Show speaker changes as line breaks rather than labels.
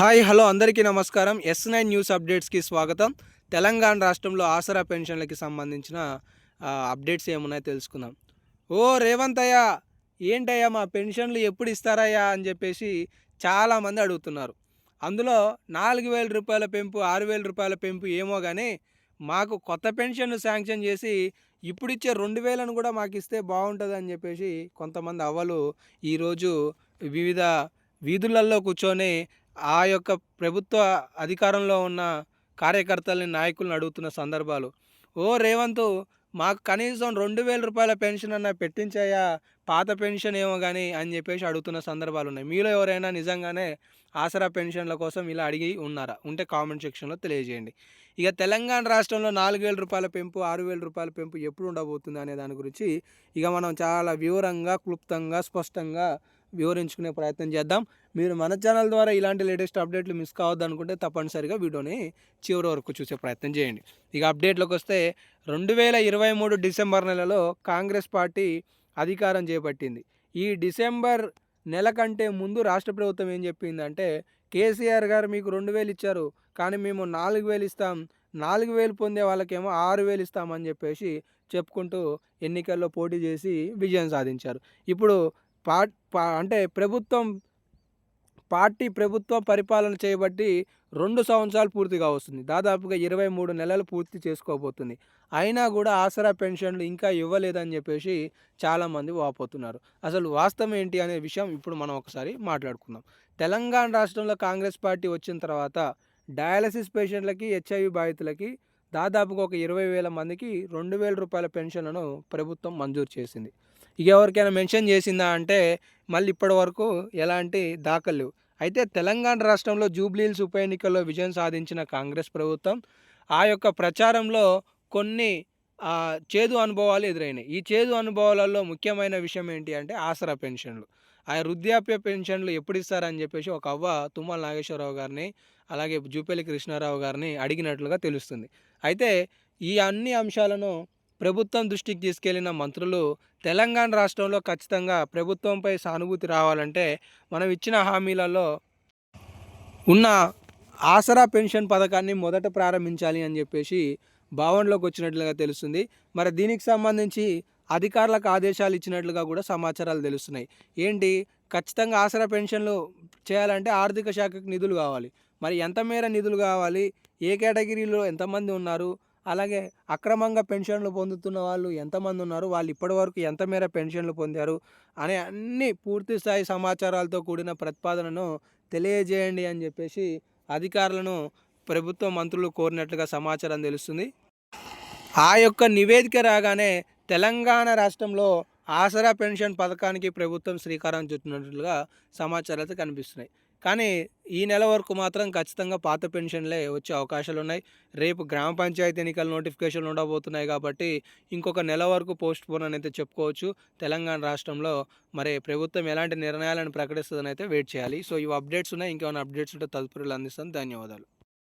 Hi hello అందరికీ నమస్కారం. Yes nine news అప్డేట్స్కి స్వాగతం. తెలంగాణ రాష్ట్రంలో ఆసరా పెన్షన్లకి సంబంధించిన అప్డేట్స్ ఏమున్నాయో తెలుసుకుందాం. ఓ రేవంత్ అయ్యా ఏంటయ్యా మా పెన్షన్లు ఎప్పుడు ఇస్తారయ్యా అని చెప్పేసి చాలామంది అడుగుతున్నారు. అందులో నాలుగు వేల రూపాయల పెంపు ఆరు వేల రూపాయల పెంపు ఏమో కానీ మాకు కొత్త పెన్షన్ శాంక్షన్ చేసి ఇప్పుడిచ్చే రెండు వేలను కూడా మాకు ఇస్తే బాగుంటుంది అని చెప్పేసి కొంతమంది అవ్వలు ఈరోజు వివిధ వీధులలో కూర్చొని ఆ యొక్క ప్రభుత్వ అధికారంలో ఉన్న కార్యకర్తల్ని నాయకులను అడుగుతున్న సందర్భాలు. ఓ రేవంత్ మాకు కనీసం రెండు వేల రూపాయల పెన్షన్ అన్న పెట్టించాయా? పాత పెన్షన్ ఏమో కానీ అని చెప్పేసి అడుగుతున్న సందర్భాలు ఉన్నాయి. మీలో ఎవరైనా నిజంగానే ఆసరా పెన్షన్ల కోసం ఇలా అడిగి ఉన్నారా? ఉంటే కామెంట్ సెక్షన్లో తెలియజేయండి. ఇక తెలంగాణ రాష్ట్రంలో నాలుగు వేల రూపాయల పెంపు ఆరు వేల రూపాయల పెంపు ఎప్పుడు ఉండబోతుంది అనే దాని గురించి ఇక మనం చాలా వివరంగా క్లుప్తంగా స్పష్టంగా వివరించుకునే ప్రయత్నం చేద్దాం. మీరు మన ఛానల్ ద్వారా ఇలాంటి లేటెస్ట్ అప్డేట్లు మిస్ కావద్దు అనుకుంటే తప్పనిసరిగా వీడియోని చివరి వరకు చూసే ప్రయత్నం చేయండి. ఇక అప్డేట్లోకి వస్తే రెండు వేల ఇరవై మూడు డిసెంబర్ నెలలో కాంగ్రెస్ పార్టీ అధికారం చేపట్టింది. ఈ డిసెంబర్ నెల కంటే ముందు రాష్ట్ర ప్రభుత్వం ఏం చెప్పిందంటే కేసీఆర్ గారు మీకు రెండు వేలు ఇచ్చారు కానీ మేము నాలుగు వేలు ఇస్తాం నాలుగు వేలు పొందే వాళ్ళకేమో ఆరు వేలు ఇస్తామని చెప్పేసి చెప్పుకుంటూ ఎన్నికల్లో పోటీ చేసి విజయం సాధించారు. ఇప్పుడు పా అంటే ప్రభుత్వం పార్టీ ప్రభుత్వం పరిపాలన చేయబట్టి రెండు సంవత్సరాలు పూర్తిగా వస్తుంది దాదాపుగా ఇరవై మూడు నెలలు పూర్తి చేసుకోబోతుంది. అయినా కూడా ఆసరా పెన్షన్లు ఇంకా ఇవ్వలేదని చెప్పేసి చాలామంది వాపోతున్నారు. అసలు వాస్తవం ఏంటి అనే విషయం ఇప్పుడు మనం ఒకసారి మాట్లాడుకుందాం. తెలంగాణ రాష్ట్రంలో కాంగ్రెస్ పార్టీ వచ్చిన తర్వాత డయాలసిస్ పేషెంట్లకి హెచ్ఐవి బాధితులకి దాదాపుగా ఒక ఇరవై వేల మందికి రెండు వేల రూపాయల పెన్షన్లను ప్రభుత్వం మంజూరు చేసింది. ఇక ఎవరికైనా మెన్షన్ చేసిందా అంటే మళ్ళీ ఇప్పటి వరకు ఎలాంటి దాఖలు అయితే తెలంగాణ రాష్ట్రంలో జూబ్లీహిల్స్ ఉప ఎన్నికల్లో విజయం సాధించిన కాంగ్రెస్ ప్రభుత్వం ఆ యొక్క ప్రచారంలో కొన్ని ఆ, చేదు అనుభవాలు ఎదురైనాయి. ఈ చేదు అనుభవాలలో ముఖ్యమైన విషయం ఏంటి అంటే ఆసరా పెన్షన్లు. ఆ వృద్ధాప్య పెన్షన్లు ఎప్పుడు ఇస్తారని చెప్పేసి ఒక అవ్వ తుమ్మల నాగేశ్వరరావు గారిని అలాగే జూపల్లి కృష్ణారావు గారిని అడిగినట్లుగా తెలుస్తుంది. అయితే ఈ అన్ని అంశాలను ప్రభుత్వం దృష్టికి తీసుకెళ్ళిన మంత్రులు తెలంగాణ రాష్ట్రంలో ఖచ్చితంగా ప్రభుత్వంపై సానుభూతి రావాలంటే మనం ఇచ్చిన హామీలలో ఉన్న ఆసరా పెన్షన్ పథకాన్ని మొదట ప్రారంభించాలి అని చెప్పేసి భావనలోకి వచ్చినట్లుగా తెలుస్తుంది. మరి దీనికి సంబంధించి అధికారులకు ఆదేశాలు ఇచ్చినట్లుగా కూడా సమాచారాలు తెలుస్తున్నాయి. ఏంటి? ఖచ్చితంగా ఆసరా పెన్షన్లు చేయాలంటే ఆర్థిక శాఖకు నిధులు కావాలి. మరి ఎంత మేర నిధులు కావాలి? ఏ కేటగిరీలో ఎంతమంది ఉన్నారు? అలాగే అక్రమంగా పెన్షన్లు పొందుతున్న వాళ్ళు ఎంతమంది ఉన్నారు? వాళ్ళు ఇప్పటివరకు ఎంత మేర పెన్షన్లు పొందారు? అనే అన్ని పూర్తి స్థాయి సమాచారాలతో కూడిన ప్రతిపాదనను తెలియజేయండి అని చెప్పేసి అధికారులను ప్రభుత్వ మంత్రులు కోరినట్లుగా సమాచారం తెలుస్తుంది. ఆ యొక్క నివేదిక రాగానే తెలంగాణ రాష్ట్రంలో ఆసరా పెన్షన్ పథకానికి ప్రభుత్వం శ్రీకారం చుట్టినట్లుగా సమాచారాలు కనిపిస్తున్నాయి. కానీ ఈ నెల వరకు మాత్రం ఖచ్చితంగా పాత పెన్షన్లే వచ్చే అవకాశాలు ఉన్నాయి రేపు గ్రామ పంచాయతీ ఎన్నికల నోటిఫికేషన్లు ఉండబోతున్నాయి కాబట్టి ఇంకొక నెల వరకు పోస్ట్ పోన్ అని అయితే చెప్పుకోవచ్చు. తెలంగాణ రాష్ట్రంలో మరి ప్రభుత్వం ఎలాంటి నిర్ణయాలను ప్రకటిస్తుందని అయితే వెయిట్ చేయాలి. సో ఇవి అప్డేట్స్ ఉన్నాయి. ఇంకేమైనా అప్డేట్స్ ఉంటే తదుపరిలో అందిస్తాను. ధన్యవాదాలు.